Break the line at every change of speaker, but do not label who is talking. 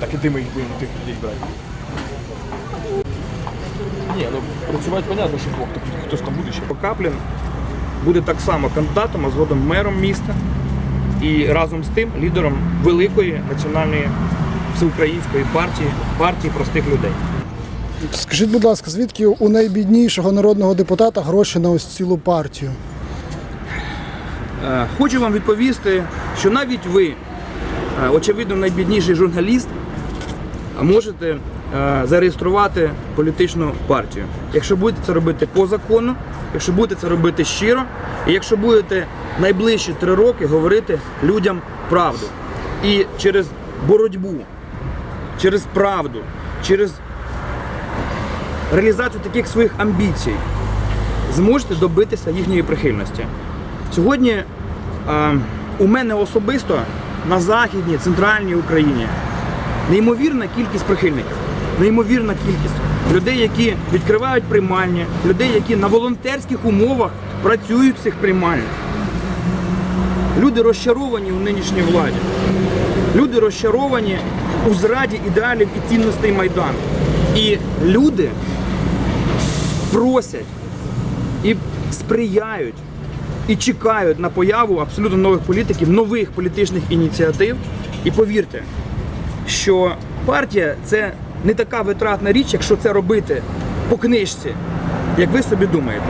Так і ти ми їх будемо тих людей брати. Ні, ну працювати понятно, що Бог, хто, хто ж там буде ще.
Каплін буде так само кандидатом, а згодом мером міста і разом з тим лідером великої національної всеукраїнської партії, партії простих людей.
Скажіть, будь ласка, звідки у найбіднішого народного депутата гроші на ось цілу партію?
Е, Хочу вам відповісти, що навіть ви, е, очевидно, найбідніший журналіст, можете е, зареєструвати політичну партію. Якщо будете це робити по закону, якщо будете це робити щиро, і якщо будете найближчі три роки говорити людям правду. І через боротьбу, через правду, через реалізацію таких своїх амбіцій зможете добитися їхньої прихильності. Сьогодні е, у мене особисто на Західній, центральній Україні неймовірна кількість прихильників, неймовірна кількість людей, які відкривають приймальні, людей, які на волонтерських умовах працюють в цих приймальнях. Люди розчаровані у нинішній владі. Люди розчаровані у зраді ідеалів і цінностей Майдану. І люди просять і сприяють і чекають на появу абсолютно нових політиків, нових політичних ініціатив. І повірте, що партія це не така витратна річ, якщо це робити по книжці, як ви собі думаєте.